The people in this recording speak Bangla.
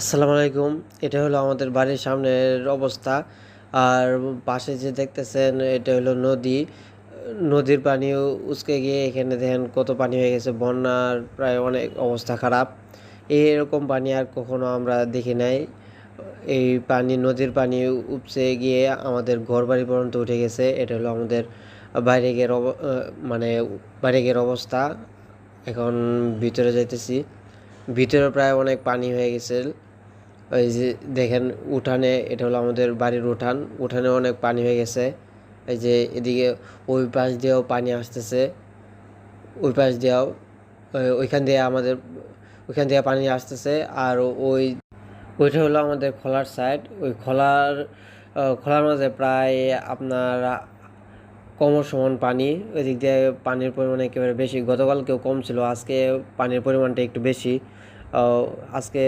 আসসালামু আলাইকুম। এটা হলো আমাদের বাড়ির সামনের অবস্থা। আর পাশে যে দেখতেছেন, এটা হলো নদী। নদীর পানি উসকে গিয়ে এখানে দেখেন কত পানি হয়ে গেছে। বন্যার প্রায় অনেক অবস্থা খারাপ। এরকম পানি আর কখনো আমরা দেখি নাই। এই পানি, নদীর পানি উপচে গিয়ে আমাদের ঘর বাড়ি পর্যন্ত উঠে গেছে। এটা হলো আমাদের বাইরে গিয়ে মানে বাইরে গিয়ে অবস্থা। এখন ভিতরে যাইতেছি। ভিতরে প্রায় অনেক পানি হয়ে গেছে। ওই যে দেখেন উঠানে, এটা হলো আমাদের বাড়ির উঠান। উঠানে অনেক পানি হয়ে গেছে। এই যে এদিকে ওই পাশ দিয়েও পানি আসতেছে। ওই পাশ দিয়েও ওইখান দিয়ে আমাদের, ওইখান দিয়ে পানি আসতেছে। আর ওই, ওইটা হলো আমাদের খোলার সাইড ওই খোলার খোলার মাঝে প্রায় আপনার কমর সমান পানি ওই দিক দিয়ে পানির পরিমাণ একেবারে বেশি। গতকালকেও কম ছিল, আজকে পানির পরিমাণটা একটু বেশি। আজকে